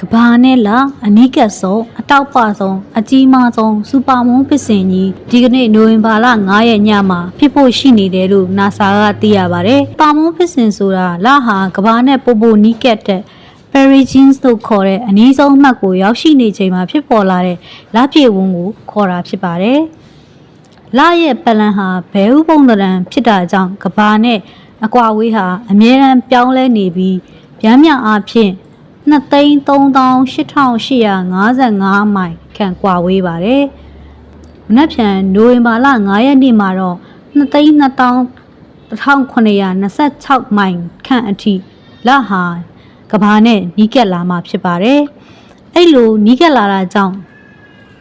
ကဘာနဲ့လာအနီးကပ်ဆုံးအတောက်ပဆုံးအကြီးမားဆုံးစူပါမွန်ပစ်စင်ကြီးဒီကနေ့နိုဝင်ဘာလ9ရက်ညမှာဖြစ်ဖို့ရှိနေတယ်လို့ NASA ကသိရပါတယ်။ပါမွန်ပစ်စင်ဆိုတာလဟာကဘာနဲ့ပိုပိုနီးကပ်တဲ့ Perigins လို့ခေါ်တဲ့အနည်းဆုံးအမှတ်ကိုရောက်ရှိနေချိန်မှာဖြစ်ပေါ်လာတဲ့လပြည့်ဝန်းကိုခေါ်တာဖြစ်ပါတယ်။လရဲ့ပလန်ဟာဘဲဥပုံသဏ္ဍာန်ဖြစ်တာကြောင့်ကဘာနဲ့အကွာဝေးဟာအမြဲတမ်းပြောင်းလဲနေပြီးဗျမ်းမြအားဖြင့် 2,3855မိုင်ခန့်ကွာဝေးပါတယ်။မနက်ဖြန်နိုဝင်ဘာလ9ရက်နေ့မှာတော့2,200,1926မိုင်ခန့်အထိလဟာကဘာနဲ့နီးကပ်လာမှာဖြစ်ပါတယ်။အဲ့လိုနီးကပ်လာတာကြောင့်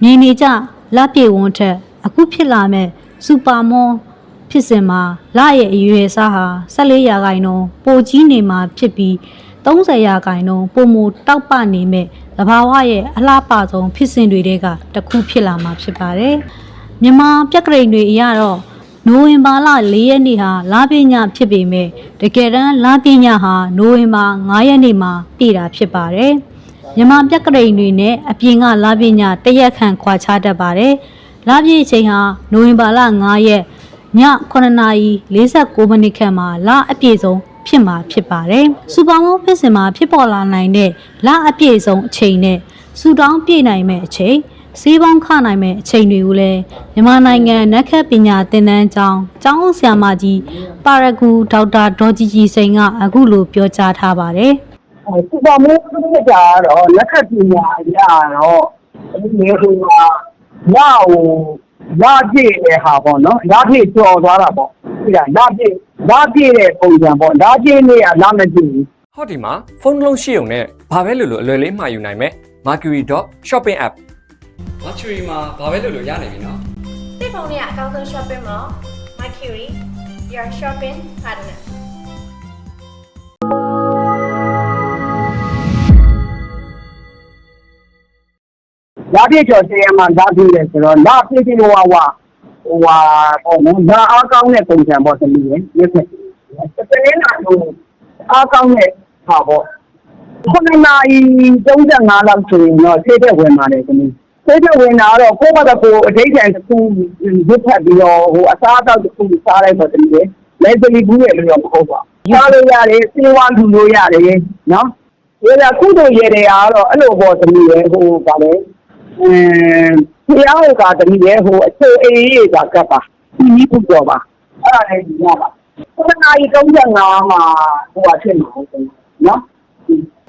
မြင်နေကြလပြေဝန်းထက်အခုဖြစ်လာမဲ့စူပါမွန်ဖြစ်စဉ်မှာလရဲ့အရွယ်အစားဟာ14ရာခိုင်နှုန်းပိုကြီးနေမှာဖြစ်ပြီး 30ရာခိုင်နှုန်းပုံမတောက်ပနေမဲ့သဘာဝရဲ့အလှပဆုံးဖြစ်စဉ်တွေတဲကတစ်ခုဖြစ်လာမှာဖြစ်ပါတယ်။မြန်မာပြက်ကလေးတွေအရတော့နိုဝင်ဘာလ4ရက်နေ့ဟာလပြည့်ညဖြစ်ပေမဲ့တကယ်တမ်းလပြည့်ညဟာနိုဝင်ဘာ9ရက်နေ့မှာပြည့်တာဖြစ်ပါတယ်။မြန်မာပြက်ကလေးတွေနဲ့အပြင်ကလပြည့်ညတရက်ခန့်ခွာခြားတတ်ပါတယ်။လပြည့်ချိန်ဟာနိုဝင်ဘာလ9ရက်ည9:49မိနစ်ခန့်မှာလအပြည့်ဆုံး ဖြစ်မှာဖြစ်ပါတယ်။စူပါမွန်ဖြစ်စဉ်မှာဖြစ်ပေါ်လာနိုင်တဲ့လအပြည့်ဆုံးအချိန်နဲ့စူတောင်းပြည့်နိုင်မဲ့အချိန်စေးပေါင်းခနိုင်မဲ့အချိန်တွေကိုလည်းမြန်မာနိုင်ငံနက်ခတ်ပညာသင်တန်းကျောင်းကျောင်းဆရာမကြီးပါရဂူဒေါက်တာဒေါ်ကြီးကြီးစိန်ကအခုလိုပြောကြားထားပါတယ်။အဲစူပါမင်းပြည့်ကြတော့လက်ခတ်ပညာအရတော့ဒီနေဟိုမှာလာဟိုလာပြည့်တဲ့ဟာပေါ့နော်လာပြည့်ကျော်သွားတာပေါ့ဒီကလာပြည့် လာပြည့်တဲ့ပုံစံပေါ့လာပြည့်နေရလာမပြည့်ဘူးဟောဒီမှာဖုန်းတစ်လုံးရှိုံနဲ့ဘာပဲလို့လို့အလွယ်လေးမှာယူနိုင်မယ် mercury.shopping app mercury မှာဘာပဲလို့လို့ရနိုင်ပြီနော်တိဖုန်းနဲ့အကောင်းဆုံး shopping mall Mercury your shopping partner လာပြည့်ကျော်စေရမှာလာပြည့်တယ်ဆိုတော့လာပြည့်ပြည့်ဟိုဟာ ဟိုဟာပေါ့နော်လာအားကောင်းတဲ့ပုံစံပေါ့သမီးရဲ့လက်ဆက်တကယ်လားဟိုအားကောင်းတဲ့ဟာပေါ့ခုနနာရီ35လောက်ဆိုရင်တော့ဆေးတဲ့ဝင်ပါတယ်သမီးဆေးတဲ့ဝင်တာတော့ကိုယ့်ဘာသာကိုယ်အဋိဌာန်တစ်ခုရွတ်ဖတ်ပြီးတော့ဟိုအစားအသောက်တစ်ခုစားလိုက်တော့သမီးရဲ့လက်စလီဘူးရဲ့လို့တော့မဟုတ်ပါဘူးစားလို့ရတယ်စေဝါလူလို့ရတယ်နော်ဒါကကုသိုလ်ရတဲ့အားတော့အဲ့လိုပေါ့သမီးရဲ့ဟိုဗာလဲအင်း ဖျားဟိုကတည်းကဟိုအချိုအေးရေးကကပ်ပါဒီနည်းပူတော့ပါအဲ့ဒါလည်းဒီရပါခုနနာရီ35မှာဟိုအဖြစ်မှာနော်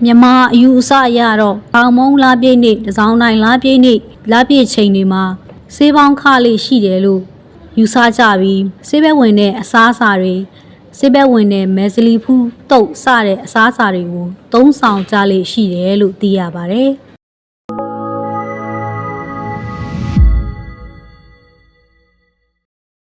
မြန်မာအယူအဆအရတော့ပေါင်မုံလာပြည့်နေ့တစောင်းတိုင်းလာပြည့်နေ့လာပြည့်ချိန်တွေမှာစေးပေါင်းခလေးရှိတယ်လို့ယူဆကြပြီးစေးဘက်ဝင်တဲ့အစားအစာတွေစေးဘက်ဝင်တဲ့မဲစလီဖူးတုတ်စတဲ့အစားအစာတွေကိုသုံးဆောင်ကြလေရှိတယ်လို့သိရပါတယ်။